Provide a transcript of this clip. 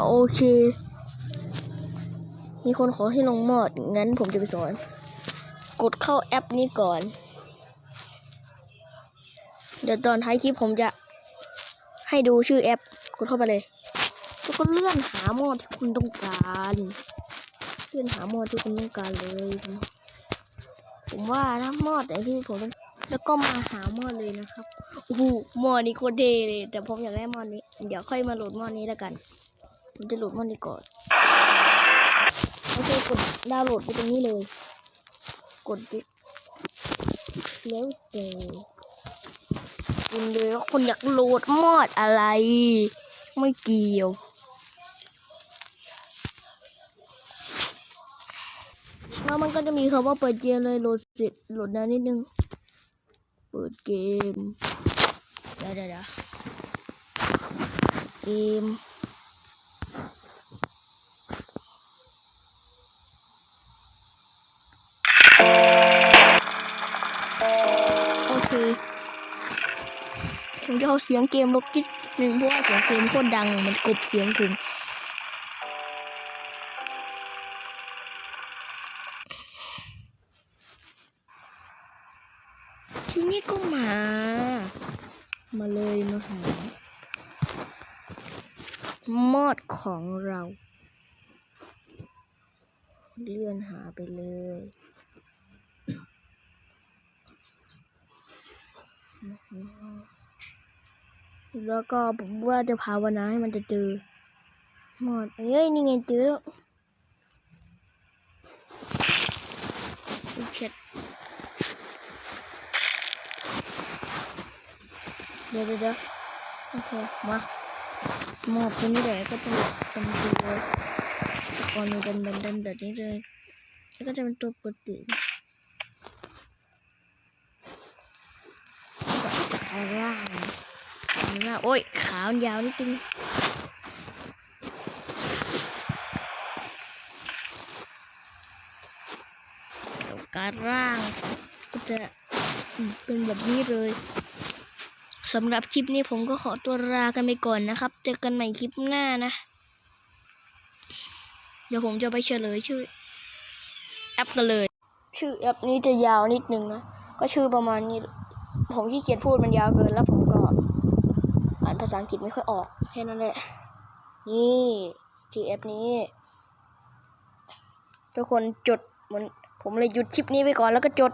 โอเค มีคนขอให้ลงมอด งั้นผมจะไปสอน กดเข้าแอปนี้ก่อน เดี๋ยวตอนท้ายคลิปผมจะให้ดูชื่อแอป กดเข้าไปเลย แล้วก็เลื่อนหาโหมดที่คุณต้องการ เลื่อนหาโหมดที่คุณต้องการเลย ผมว่านะโหมดไหนที่ผมต้องแล้วก็มาหาหมดเลยนะครับโอ้โหโหมดนี้โคตรเท่เลย แต่ผมอยากได้หมดนี้ เดี๋ยวค่อยมาโหลดหมดนี้แล้วกัน ผมจะโหลดโหมดนี้ก่อนโอเคกดดาวน์โหลดไปตรงนี้เลย กดดิแล้วเจอคุณเลยว่าคุณอยากโหลดโหมดอะไร ไม่เกี่ยวแล้วมันก็จะมีคำว่าเปิดเกมเลยโหลดเสร็จโหลดนานนิดนึง เปิดเกมเดี๋ยวเดี๋ยวเดี๋ยวเกม ผมจะเอาเสียงเกมลบนิดนึงเพราะว่าเสียงเกมโคตรดังมันกบเสียงผมทีนี้ก็มา มาเลยมาหามอดของเรา เลื่อนหาไปเลย แล้วก็ผมว่าจะภาวนาให้มันจะเจอหมดเอ้ยนี่ไงเจอแล้วเช็ดเดี๋ยวเดี๋ยวเดี๋ยวโอเคมาหมอบตรงนี้เลยก็จะเป็นตัวตะกอนมันดันดันดันแบบนี้เลยแล้วก็จะเป็นตัวปกติกายร่าง กายร่างโอ้ย ขาวยาวนิดนึงการร่างก็จะเป็นแบบนี้เลยสำหรับคลิปนี้ผมก็ขอตัวลากันไปก่อนนะครับ เจอกันใหม่คลิปหน้านะ เดี๋ยวผมจะไปเฉลยชื่อแอปกันเลย ชื่อแอปนี้จะยาวนิดนึงนะ ก็ชื่อประมาณนี้ ผมขี้เกียจพูดมันยาวเกินแล้วผมก็ ภาษาอังกฤษไม่ค่อยออกแค่นั้นแหละ นี่ทีเอฟนี้ ทุกคนจดเหมือนผมเลยหยุดคลิปนี้ไปก่อนแล้วก็จด